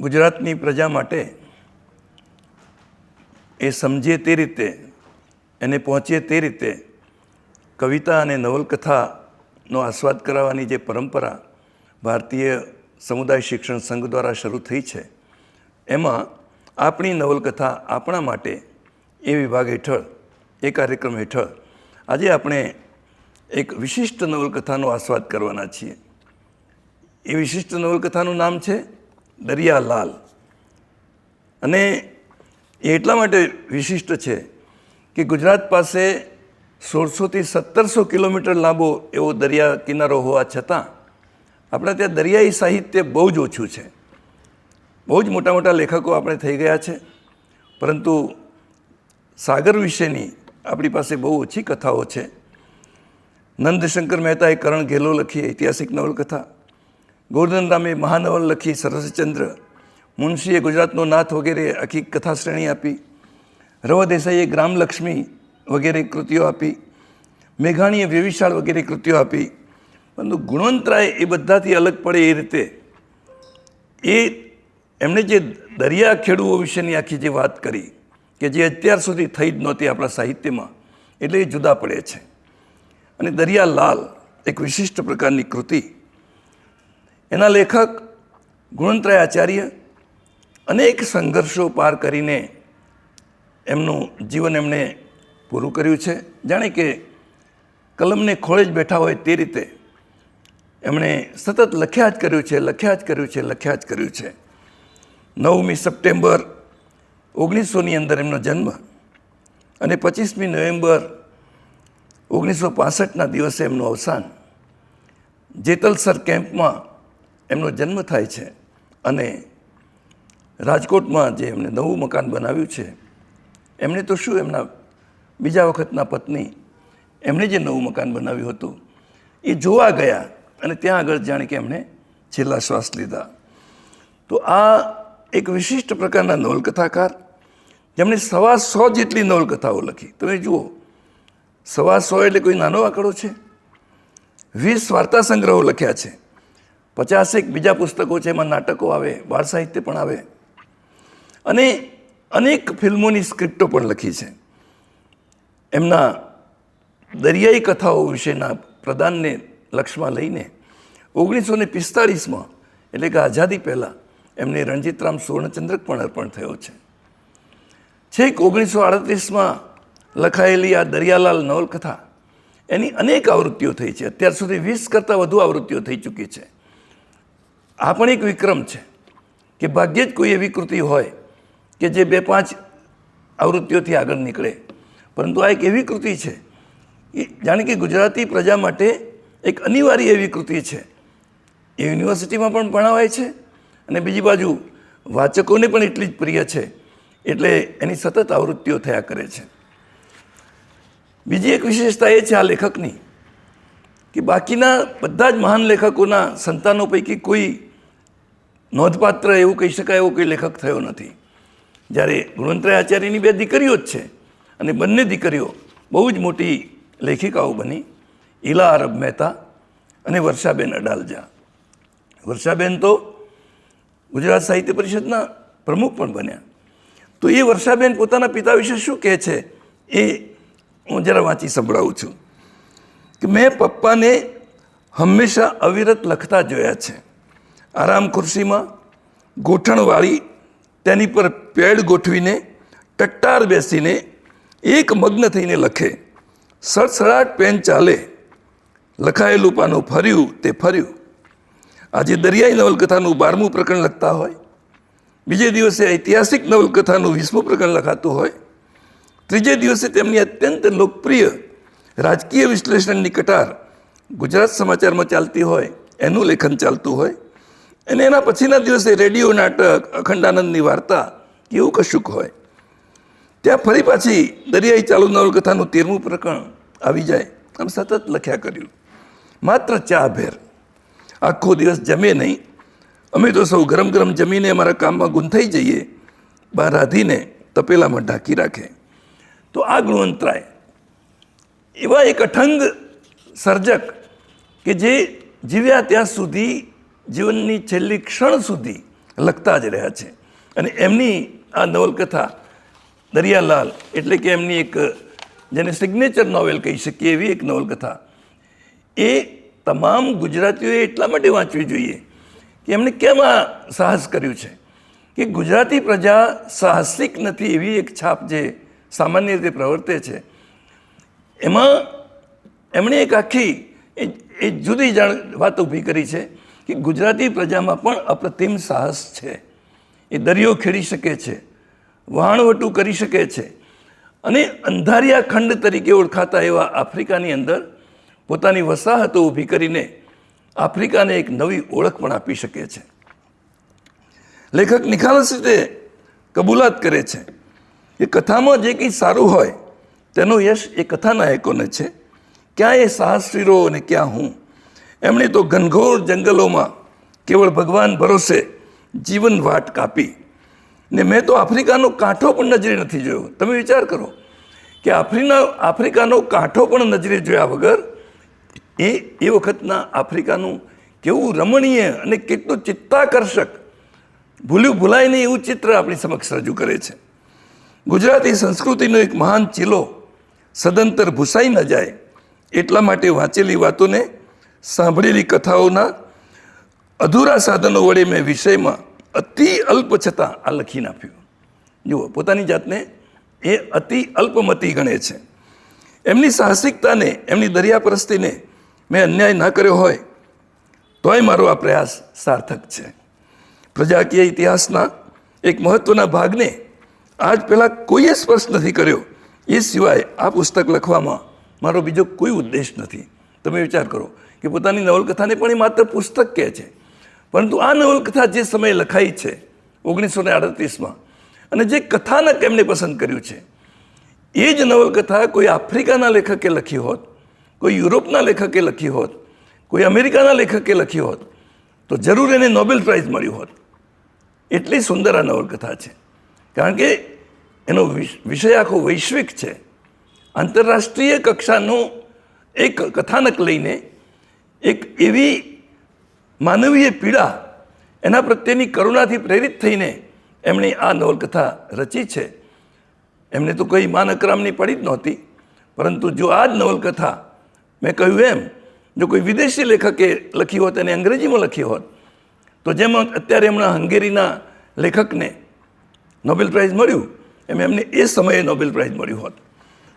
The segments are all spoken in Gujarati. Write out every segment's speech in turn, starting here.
ગુજરાતની પ્રજા માટે એ સમજે તે રીતે, એને પહોંચે તે રીતે કવિતા અને નવલકથાનો આસ્વાદ કરાવવાની જે પરંપરા ભારતીય સમુદાય શિક્ષણ સંઘ દ્વારા શરૂ થઈ છે, એમાં આપણી નવલકથા આપણા માટે એ વિભાગ હેઠળ, એ કાર્યક્રમ હેઠળ આજે આપણે એક વિશિષ્ટ નવલકથાનો આસ્વાદ કરવાના છીએ. એ વિશિષ્ટ નવલકથાનું નામ છે દરિયાલાલ. અને એ એટલા માટે વિશિષ્ટ છે કે ગુજરાત પાસે સોળસોથી સત્તરસો કિલોમીટર લાંબો એવો દરિયા કિનારો હોવા છતાં આપણા ત્યાં દરિયાઈ સાહિત્ય બહુ જ ઓછું છે. બહુ જ મોટા મોટા લેખકો આપણે થઈ ગયા છે. પરંતુ સાગર વિશેની આપણી પાસે બહુ ઓછી કથાઓ છે. નંદશંકર મહેતાએ કરણ ઘેલો લખી ઐતિહાસિક નવલકથા ગોર્ધન રામે મહાનવલ લખી સરસચંદ્ર. મુનશીએ ગુજરાતનો નાથ વગેરે આખી કથા શ્રેણી આપી. રવ દેસાઈએ ગ્રામલક્ષ્મી વગેરે કૃતિઓ આપી. મેઘાણીએ વ્યવિશાળ વગેરે કૃતિઓ આપી. પરંતુ ગુણવંતરાય એ બધાથી અલગ પડે એ રીતે. એ એમણે જે દરિયા ખેડૂઓ વિશેની આખી જે વાત કરી, કે જે અત્યાર સુધી થઈ જ નહોતી આપણા સાહિત્યમાં, એટલે એ જુદા પડે છે. અને દરિયા લાલ એક વિશિષ્ટ પ્રકારની કૃતિ એના લેખક ગુણવંતરાય આચાર્ય અનેક સંઘર્ષો પાર કરીને એમનું જીવન એમણે પૂરું કર્યું છે. જાણે કે કલમને ખોળે જ બેઠા હોય તે રીતે એમણે સતત લખ્યા જ કર્યું છે, લખ્યા જ કર્યું છે, લખ્યા જ કર્યું છે. નવમી સપ્ટેમ્બર ઓગણીસોની અંદર એમનો જન્મ અને પચીસમી નવેમ્બર ઓગણીસો પાસઠના દિવસે એમનું અવસાન જેતલસર કેમ્પમાં એમનો જન્મ થાય છે. અને રાજકોટમાં જે એમણે નવું મકાન બનાવ્યું છે, એમણે તો શું એમના બીજા વખતના પત્ની એમણે જે નવું મકાન બનાવ્યું હતું, એ જોવા ગયા અને ત્યાં આગળ જાણે કે એમણે છેલ્લા શ્વાસ લીધા. તો આ એક વિશિષ્ટ પ્રકારના નવલકથાકાર, જેમણે સવા સો જેટલી નવલકથાઓ લખી. તમે જુઓ, સવા સો એટલે કોઈ નાનો આંકડો છે? વીસ વાર્તા સંગ્રહો લખ્યા છે. પચાસેક બીજા પુસ્તકો છે, એમાં નાટકો આવે, બાળ સાહિત્ય પણ આવે. અને અનેક ફિલ્મોની સ્ક્રિપ્ટો પણ લખી છે. એમના દરિયાઈ કથાઓ વિશેના પ્રદાનને લક્ષ્યમાં લઈને ઓગણીસો ને પિસ્તાળીસમાં, એટલે કે આઝાદી પહેલાં, એમને રણજીતરામ સુવર્ણચંદ્રક પણ અર્પણ થયો છે. છેક ઓગણીસો આડત્રીસમાં લખાયેલી આ દરિયાલાલ નવલકથા, એની અનેક આવૃત્તિઓ થઈ છે. અત્યાર સુધી વીસ કરતાં વધુ આવૃત્તિઓ થઈ ચૂકી છે. આ પણ એક વિક્રમ છે કે ભાગ્યે જ કોઈ એવી કૃતિ હોય કે જે બે પાંચ આવૃત્તિઓથી આગળ નીકળે. પરંતુ આ એક એવી કૃતિ છે એ જાણે કે ગુજરાતી પ્રજા માટે એક અનિવાર્ય એવી કૃતિ છે. એ યુનિવર્સિટીમાં પણ ભણાવાય છે અને બીજી બાજુ વાચકોને પણ એટલી જ પ્રિય છે. એટલે એની સતત આવૃત્તિઓ થયા કરે છે. બીજી એક વિશેષતા એ છે આ લેખકની કે બાકીના બધા જ મહાન લેખકોના સંતાનો પૈકી કોઈ નોંધપાત્ર એવું કહી શકાય, એવો કોઈ લેખક થયો નથી. જ્યારે ગુણવંતરાય આચાર્યની બે દીકરીઓ જ છે અને બંને દીકરીઓ બહુ જ મોટી લેખિકાઓ બની, ઈલા અરબ મહેતા અને વર્ષાબેન અડાલજા. વર્ષાબેન તો ગુજરાત સાહિત્ય પરિષદના પ્રમુખ પણ બન્યા. તો એ વર્ષાબેન પોતાના પિતા વિશે શું કહે છે એ હું જરા વાંચી સંભળાવું છું. કે મેં પપ્પાને હંમેશા અવિરત લખતા જોયા છે. આરામ ખુરશીમાં ગોઠણવાળી તેની પર પેડ ગોઠવીને ટટ્ટાર બેસીને એક મગ્ન થઈને લખે. સડસડાટ પેન ચાલે. લખાયેલું પાનું ફર્યું તે ફર્યું. આજે દરિયાઈ નવલકથાનું બારમું પ્રકરણ લખતા હોય. બીજે દિવસે ઐતિહાસિક નવલકથાનું વીસમું પ્રકરણ લખાતું હોય. ત્રીજે દિવસે તેમની અત્યંત લોકપ્રિય રાજકીય વિશ્લેષણની કટાર ગુજરાત સમાચારમાં ચાલતી હોય, એનું લેખન ચાલતું હોય. અને એના પછીના દિવસે રેડિયો નાટક અખંડાનંદની વાર્તા એવું કશુંક હોય. ત્યાં ફરી પાછી દરિયાઈ ચાલુ નવલકથાનું તેરમું પ્રકરણ આવી જાય આમ સતત લખ્યા કર્યું. માત્ર ચા ભેર. આખો દિવસ જમે નહીં. અમે તો સૌ ગરમ ગરમ જમીને અમારા કામમાં ગૂંથાઈ જઈએ. બહાર રાધીને તપેલામાં ઢાંકી રાખે. તો આ ગુણવંતરાય. એવા એક અઠંગ સર્જક કે જે જીવ્યા ત્યાં સુધી જીવનની છેલ્લી ક્ષણ સુધી લખતા જ રહ્યા છે. અને એમની આ નવલકથા દરિયાલાલ એટલે કે એમની એક, જેને સિગ્નેચર નોવેલ કહી શકીએ એવી એક નવલકથા. એ તમામ ગુજરાતીઓએ એટલા માટે વાંચવી જોઈએ કે એમણે કેમ આ સાહસ કર્યું છે? કે ગુજરાતી પ્રજા સાહસિક નથી એવી એક છાપ જે સામાન્ય રીતે પ્રવર્તે છે. એમાં એમણે એક આખી એ જુદી જાણ વાત ઊભી કરી છે. કે ગુજરાતી પ્રજામાં પણ અપ્રતિમ સાહસ છે. એ દરિયો ખેડી શકે છે, વહાણવટું કરી શકે છે અને અંધારિયા ખંડ તરીકે ઓળખાતા એવા આફ્રિકાની અંદર પોતાની વસાહતો ઊભી કરીને આફ્રિકાને એક નવી ઓળખ પણ આપી શકે છે. લેખક નિખાલસ રીતે કબૂલાત કરે છે કે કથામાં જે કંઈ સારું હોય તેનો યશ એ કથાનાયકોને છે. ક્યાં એ સાહસવીરો અને ક્યાં હું? એમણે તો ઘનઘોર જંગલોમાં કેવળ ભગવાન ભરોસે જીવન વાટ કાપી. ને મેં તો આફ્રિકાનો કાંઠો પણ નજરે નથી જોયો. તમે વિચાર કરો કે આફ્રિના, આફ્રિકાનો કાંઠો પણ નજરે જોયા વગર એ એ વખતના આફ્રિકાનું કેવું રમણીય અને કેટલું ચિત્તાકર્ષક, ભૂલ્યું ભૂલાય નહીં એવું ચિત્ર આપણી સમક્ષ રજૂ કરે છે. ગુજરાતી સંસ્કૃતિનો એક મહાન ચીલો સદંતર ભૂસાઈ ન જાય એટલા માટે વાંચેલી વાતોને સાંભળેલી કથાઓના અધૂરા સાધનો વડે મેં વિષયમાં અતિ અલ્પ છતાં આ લખી નાખ્યું જુઓ, પોતાની જાતને એ અતિ અલ્પમતી ગણે છે. એમની સાહસિકતાને, એમની દરિયાપરસ્તીને મેં અન્યાય ન કર્યો હોય, તોય મારો આ પ્રયાસ સાર્થક છે. પ્રજાકીય ઇતિહાસના એક મહત્ત્વના ભાગને આજ પહેલાં કોઈએ સ્પર્શ નથી કર્યો. એ સિવાય આ પુસ્તક લખવામાં મારો બીજો કોઈ ઉદ્દેશ નથી. તમે વિચાર કરો કે પોતાની નવલકથાને પણ એ માત્ર પુસ્તક કહે છે. પરંતુ આ નવલકથા જે સમયે લખાઈ છે, ઓગણીસો ને આડત્રીસમાં, અને જે કથાનક એમને પસંદ કર્યું છે, એ જ નવલકથા કોઈ આફ્રિકાના લેખકે લખી હોત, કોઈ યુરોપના લેખકે લખી હોત, કોઈ અમેરિકાના લેખકે લખી હોત, તો જરૂર એને નોબેલ પ્રાઇઝ મળ્યું હોત. એટલી સુંદર આ નવલકથા છે. કારણ કે એનો વિષ- વિષય આખો વૈશ્વિક છે. આંતરરાષ્ટ્રીય કક્ષાનું એક કથાનક લઈને એક એવી માનવીય પીડા એના પ્રત્યેની કરુણાથી પ્રેરિત થઈને એમણે આ નવલકથા રચી છે. એમને તો કોઈ માન અકરામની પડી જ નહોતી, પરંતુ જો આ જ નવલકથા મેં કહ્યું એમ, જો કોઈ વિદેશી લેખકે લખી હોત અને અંગ્રેજીમાં લખી હોત, તો જેમ અત્યારે હમણાં હંગેરીના લેખકને નોબેલ પ્રાઇઝ મળ્યું, એમ એમને એ સમયે નોબેલ પ્રાઇઝ મળ્યું હોત.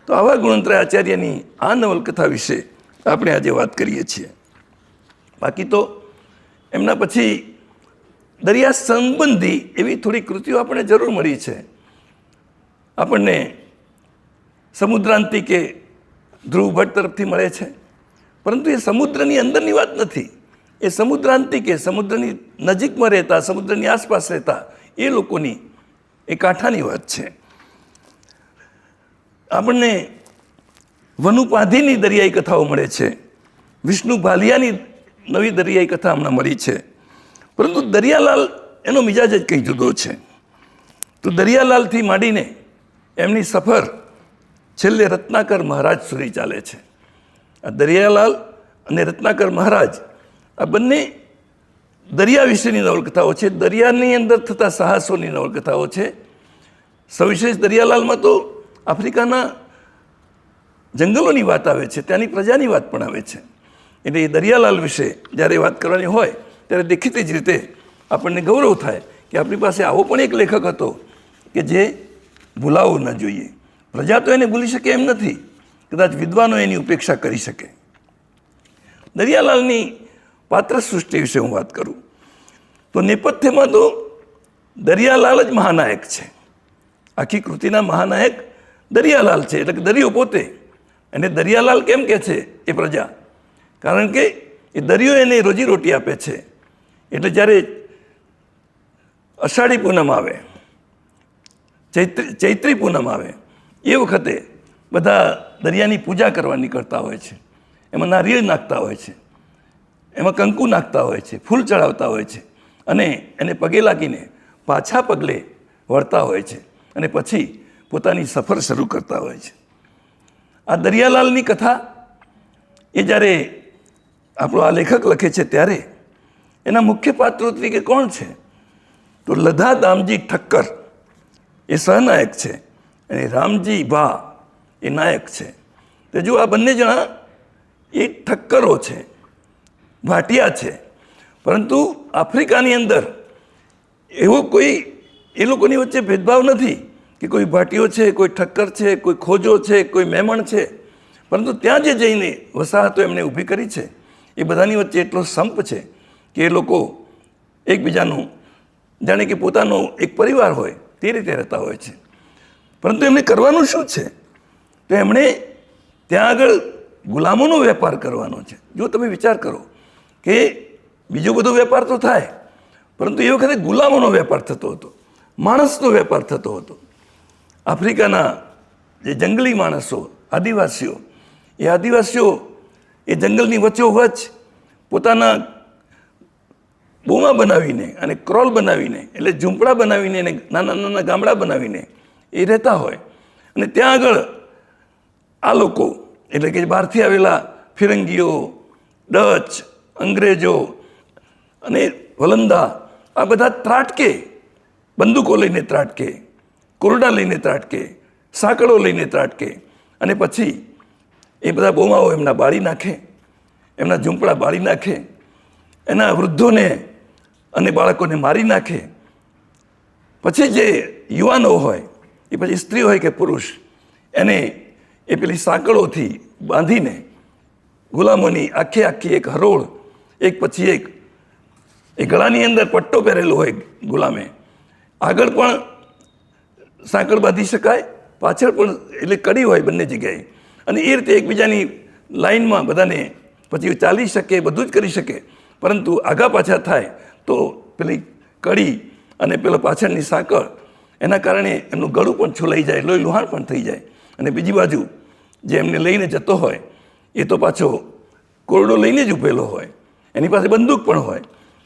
તો આવા ગુણવંતરાય આચાર્યની આ નવલકથા વિશે આપણે આજે વાત કરીએ છીએ. બાકી તો એમના પછી દરિયા સંબંધી એવી થોડી કૃતિઓ આપણને જરૂર મળી છે. આપણને સમુદ્રાંતિ કે ધ્રુવ ભટ્ટ તરફથી મળે છે. પરંતુ એ સમુદ્રની અંદરની વાત નથી. એ સમુદ્રાંતિ કે સમુદ્રની નજીકમાં રહેતા, સમુદ્રની આસપાસ રહેતા એ લોકોની એ કાંઠાની વાત છે. આપણને વનુપાધીની દરિયાઈ કથાઓ મળે છે. વિષ્ણુ ભાલિયાની નવી દરિયાઈ કથા હમણાં મળી છે. પરંતુ દરિયાલાલ એનો મિજાજ જ કંઈ જુદો છે. તો દરિયાલાલથી માંડીને એમની સફર છેલ્લે રત્નાકર મહારાજ સુધી ચાલે છે. આ દરિયાલાલ અને રત્નાકર મહારાજ આ બંને દરિયા વિશેની નવલકથાઓ છે. દરિયાની અંદર થતા સાહસોની નવલકથાઓ છે. સવિશેષ દરિયાલાલમાં તો આફ્રિકાના જંગલોની વાત આવે છે. ત્યાંની પ્રજાની વાત પણ આવે છે. એટલે એ દરિયાલાલ વિશે જ્યારે વાત કરવાની હોય, ત્યારે દેખીતી જ રીતે આપણને ગૌરવ થાય કે આપણી પાસે આવો પણ એક લેખક હતો કે જે ભૂલાવવો ન જોઈએ. પ્રજા તો એને ભૂલી શકે એમ નથી. કદાચ વિદ્વાનો એની ઉપેક્ષા કરી શકે. દરિયાલાલની પાત્ર સૃષ્ટિ વિશે હું વાત કરું. તો નેપથ્યમાં તો દરિયાલાલ જ મહાનાયક છે. આખી કૃતિના મહાનાયક દરિયાલાલ છે. એટલે કે દરિયો પોતે. અને દરિયાલાલ કેમ કે છે? એ પ્રજા. કારણ કે એ દરિયો એને રોજીરોટી આપે છે. એટલે જ્યારે અષાઢી પૂનમ આવે, ચૈત્રી ચૈત્રી પૂનમ આવે, એ વખતે બધા દરિયાની પૂજા કરવા નીકળતા હોય છે. એમાં નારિયેળ નાખતા હોય છે. એમાં કંકુ નાખતા હોય છે, ફૂલ ચડાવતા હોય છે અને એને પગે લાગીને પાછા પગલે વળતા હોય છે અને પછી પોતાની સફર શરૂ કરતા હોય છે. આ દરિયાલાલની કથા એ જ્યારે આપણો આ લેખક લખે છે ત્યારે. એના મુખ્ય પાત્રો તરીકે કોણ છે? તો લધા દામજી ઠક્કર. એ સહનાયક છે. અને રામજી ભા એ નાયક છે. તો જો આ બંને જણા એ ઠક્કરો છે, ભાટિયા છે. પરંતુ આફ્રિકાની અંદર એવો કોઈ, એ લોકોની વચ્ચે ભેદભાવ નથી કે કોઈ ભાટીઓ છે, કોઈ ઠક્કર છે, કોઈ ખોજો છે, કોઈ મહેમણ છે. પરંતુ ત્યાં જે જઈને વસાહતો એમણે ઊભી કરી છે. એ બધાની વચ્ચે એટલો સંપ છે કે એ લોકો એકબીજાનું, જાણે કે પોતાનો એક પરિવાર હોય તે રીતે રહેતા હોય છે. પરંતુ એમને કરવાનું શું છે? તો એમણે ત્યાં આગળ ગુલામોનો વેપાર કરવાનો છે. જો તમે વિચાર કરો કે બીજો બધો વેપાર તો થાય, પરંતુ એ વખતે ગુલામોનો વેપાર થતો હતો, માણસનો વેપાર થતો હતો. આફ્રિકાના જે જંગલી માણસો, આદિવાસીઓ, એ આદિવાસીઓ એ જંગલની વચ્ચોવચ પોતાના બોમા બનાવીને અને ક્રોલ બનાવીને એટલે ઝૂંપડા બનાવીને અને નાના નાના ગામડા બનાવીને એ રહેતા હોય. અને ત્યાં આગળ આ લોકો એટલે કે બહારથી આવેલા ફિરંગીઓ, ડચ, અંગ્રેજો અને વલંદા આ બધા ત્રાટકે, બંદૂકો લઈને ત્રાટકે, કોરડા લઈને ત્રાટકે, સાંકળો લઈને ત્રાટકે અને પછી એ બધા બોમાઓ એમના બાળી નાખે, એમના ઝૂંપડા બાળી નાખે, એના વૃદ્ધોને અને બાળકોને મારી નાખે. પછી જે યુવાનો હોય, એ પછી સ્ત્રી હોય કે પુરુષ, એને એ પેલી સાંકળોથી બાંધીને ગુલામોની આખી આખી એક હરોળ, એક પછી એક, એ ગળાની અંદર પટ્ટો પહેરેલો હોય ગુલામે. આગળ પણ સાંકળ બાંધી શકાય, પાછળ પણ એટલે કડી હોય બંને જગ્યાએ. અને એ રીતે એકબીજાની લાઈનમાં બધાને પછી ચાલી શકે, બધું જ કરી શકે. પરંતુ આગા પાછા થાય તો પેલી કડી અને પેલો પાછળની સાંકળ, એના કારણે એમનું ગળું પણ છોલાઈ જાય, લોહી લુહાણ પણ થઈ જાય. અને બીજી બાજુ જે એમને લઈને જતો હોય, એ તો પાછો કોરડો લઈને જ ઉભેલો હોય. એની પાસે બંદૂક પણ હોય.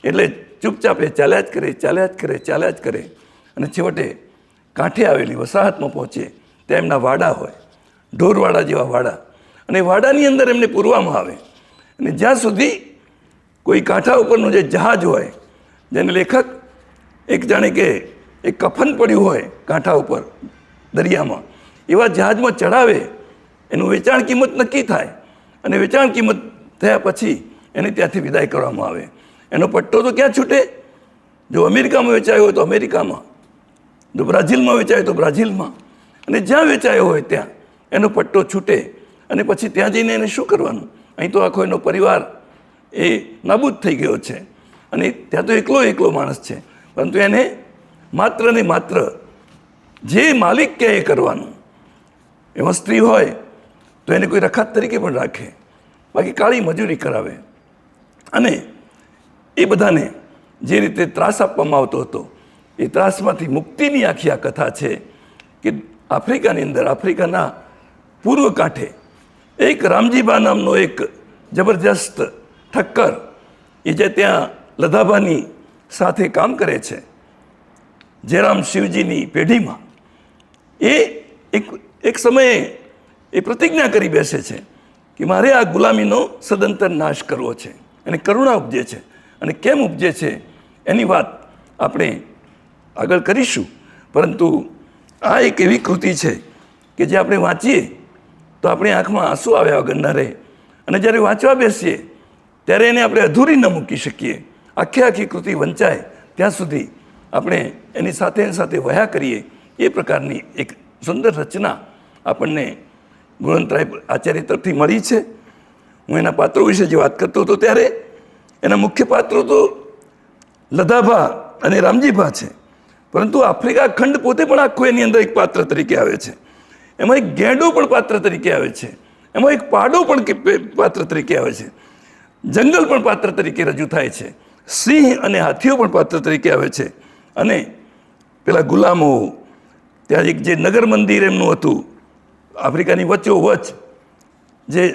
એટલે ચૂપચાપ એ ચાલ્યા જ કરે, ચાલ્યા જ કરે, ચાલ્યા જ કરે. અને છેવટે કાંઠે આવેલી વસાહતમાં પહોંચે. ત્યાં એમના વાડા હોય. ઢોરવાડા જેવા વાડા. અને વાડાની અંદર એમને પૂરવામાં આવે. અને જ્યાં સુધી કોઈ કાંઠા ઉપરનું જે જહાજ હોય, જેને લેખક એક જાણે કે એક કફન પડ્યું હોય કાંઠા ઉપર, દરિયામાં, એવા જહાજમાં ચડાવે એનું વેચાણ કિંમત નક્કી થાય. અને વેચાણ કિંમત થયા પછી એને ત્યાંથી વિદાય કરવામાં આવે. એનો પટ્ટો તો ક્યાં છૂટે? જો અમેરિકામાં વેચાયો હોય તો અમેરિકામાં, જો બ્રાઝિલમાં વેચાયો તો બ્રાઝિલમાં. અને જ્યાં વેચાયો હોય ત્યાં એનો પટ્ટો છૂટે અને પછી ત્યાં જઈને એને શું કરવાનું? અહીં તો આખો એનો પરિવાર એ નાબૂદ થઈ ગયો છે. અને ત્યાં તો એકલો એકલો માણસ છે. પરંતુ એને માત્ર ને માત્ર જે માલિક કહે એ કરવાનું. એમાં સ્ત્રી હોય તો એને કોઈ રખાત તરીકે પણ રાખે. બાકી કાળી મજૂરી કરાવે. અને એ બધાને જે રીતે ત્રાસ આપવામાં આવતો હતો, એ ત્રાસમાંથી મુક્તિની આખી આ કથા છે કે આફ્રિકાની અંદર, આફ્રિકાના પૂર્વ કાંઠે એક રામજીબા નામનો એક જબરજસ્ત ઠક્કર એ જે ત્યાં લધાબાની સાથે કામ કરે છે, જયરામ શિવજીની પેઢીમાં, એ એક એક સમયે એ પ્રતિજ્ઞા કરી બેસે છે કે મારે આ ગુલામીનો સદંતર નાશ કરવો છે અને કરુણા ઉપજે છે. અને કેમ ઉપજે છે એની વાત આપણે આગળ કરીશું. પરંતુ આ એક એવી કૃતિ છે કે જે આપણે વાંચીએ તો આપણી આંખમાં આંસુ આવ્યા વગર ન રહે. અને જ્યારે વાંચવા બેસીએ, ત્યારે એને આપણે અધૂરી ન મૂકી શકીએ. આખી આખી કૃતિ વંચાય, ત્યાં સુધી આપણે એની સાથે સાથે વયા કરીએ. એ પ્રકારની એક સુંદર રચના આપણને ગુણવંતરાય આચાર્ય તરફથી મળી છે. હું એના પાત્રો વિશે જે વાત કરતો હતો ત્યારે, એના મુખ્ય પાત્રો તો લધાભા અને રામજીભા છે. પરંતુ આફ્રિકા ખંડ પોતે પણ આખું એની અંદર એક પાત્ર તરીકે આવે છે. એમાં એક ગેંડો પણ પાત્ર તરીકે આવે છે. એમાં એક પાડો પણ પાત્ર તરીકે આવે છે. જંગલ પણ પાત્ર તરીકે રજૂ થાય છે. સિંહ અને હાથીઓ પણ પાત્ર તરીકે આવે છે. અને પેલા ગુલામો, ત્યાં એક જે નગર મંદિર એમનું હતું, આફ્રિકાની વચ્ચોવચ જે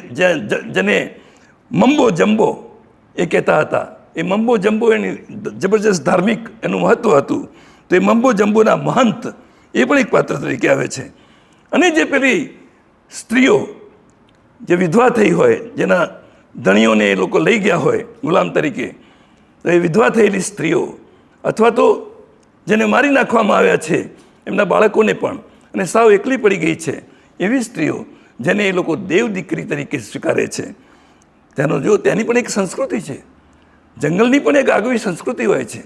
જેને મંબો જમ્બો એ કહેતા હતા. એ મંબો જમ્બો એની જબરજસ્ત ધાર્મિક એનું મહત્ત્વ હતું. તો એ મંબો જમ્બોના મહંત એ પણ એક પાત્ર તરીકે આવે છે. અને જે પેલી સ્ત્રીઓ, જે વિધવા થઈ હોય, જેના ધણીઓને એ લોકો લઈ ગયા હોય, ગુલામ તરીકે, તો એ વિધવા થયેલી સ્ત્રીઓ, અથવા તો જેને મારી નાખવામાં આવ્યા છે, એમના બાળકોને પણ, અને સાવ એકલી પડી ગઈ છે, એવી સ્ત્રીઓ જેને એ લોકો દેવ દીકરી તરીકે સ્વીકારે છે. તેનો જો તેની પણ એક સંસ્કૃતિ છે. જંગલની પણ એક આગવી સંસ્કૃતિ હોય છે.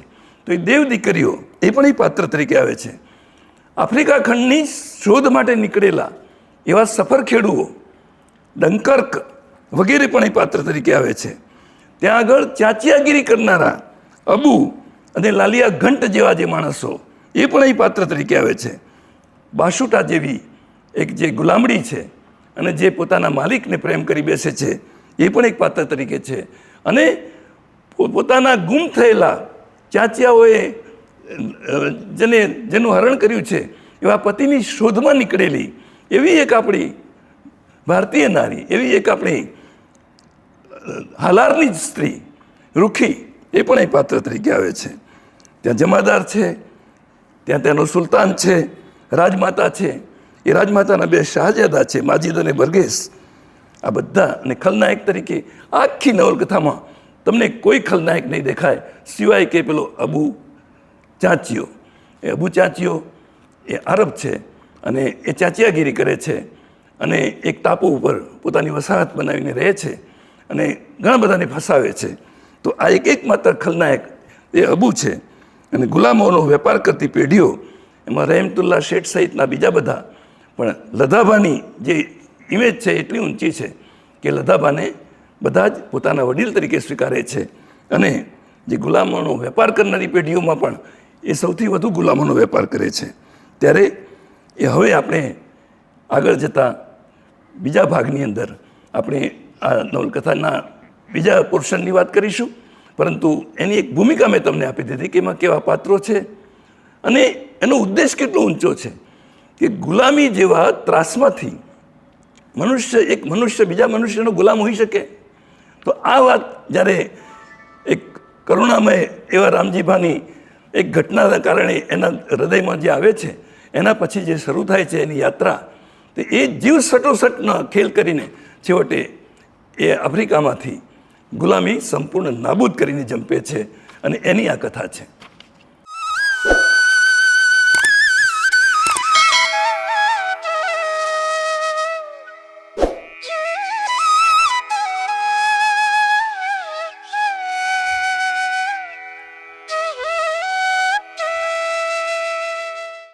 તો એ દેવ દીકરીઓ એ પણ એ પાત્ર તરીકે આવે છે. આફ્રિકા ખંડની શોધ માટે નીકળેલા એવા સફર ખેડૂઓ ડંકર્ક વગેરે પણ એ પાત્ર તરીકે આવે છે. ત્યાં આગળ ચાચિયાગીરી કરનારા અબુ અને લાલિયા ઘંટ જેવા જે માણસો એ પણ એ પાત્ર તરીકે આવે છે. બાસુટા જેવી એક જે ગુલામડી છે અને જે પોતાના માલિકને પ્રેમ કરી બેસે છે એ પણ એક પાત્ર તરીકે છે. અને પોતાના ગુમ થયેલા ચાચિયાઓએ જેને જેનું હરણ કર્યું છે, એવા પતિની શોધમાં નીકળેલી એવી એક આપણી ભારતીય નારી, એવી એક આપણી હાલારની સ્ત્રી, રૂખી, એ પણ એક પાત્ર તરીકે આવે છે. ત્યાં જમાદાર છે, ત્યાં તેનો સુલતાન છે, રાજમાતા છે, એ રાજમાતાના બે શાહજાદા છે, માજીદ અને બર્ગેશ આ બધા અને ખલનાયક તરીકે આખી નવલકથામાં તમને કોઈ ખલનાયક નહીં દેખાય, સિવાય કે પેલો અબુ ચાંચીઓ. એ અબુ ચાચીઓ એ આરબ છે અને એ ચાંચિયાગીરી કરે છે અને એક ટાપુ ઉપર પોતાની વસાહત બનાવીને રહે છે અને ઘણા બધાને ફસાવે છે. તો આ એક એકમાત્ર ખલનાયક એ અબુ છે અને ગુલામોનો વેપાર કરતી પેઢીઓ એમાં રહેમતુલ્લા શેઠ સહિતના બીજા બધા. પણ લધાભાની જે ઇમેજ છે એટલી ઊંચી છે કે લધાભાને બધા જ પોતાના વડીલ તરીકે સ્વીકારે છે અને જે ગુલામોનો વેપાર કરનારી પેઢીઓમાં પણ એ સૌથી વધુ ગુલામોનો વેપાર કરે છે. ત્યારે એ હવે આપણે આગળ જતાં બીજા ભાગની અંદર આપણે આ નવલકથાના બીજા પોર્શનની વાત કરીશું. પરંતુ એની એક ભૂમિકા મેં તમને આપી દીધી કે એમાં કેવા પાત્રો છે અને એનો ઉદ્દેશ કેટલો ઊંચો છે કે ગુલામી જેવા ત્રાસમાંથી મનુષ્ય એક મનુષ્ય બીજા મનુષ્યનો ગુલામ હોઈ શકે. તો આ વાત જ્યારે એક કરુણામય એવા રામજીભાની એક ઘટનાના કારણે એના હૃદયમાં જે આવે છે, એના પછી જે શરૂ થાય છે એની યાત્રા, તો એ જીવ સટોસટનો ખેલ કરીને છેવટે એ આફ્રિકામાંથી ગુલામી સંપૂર્ણ નાબૂદ કરીને જંપે છે અને એની આ કથા છે.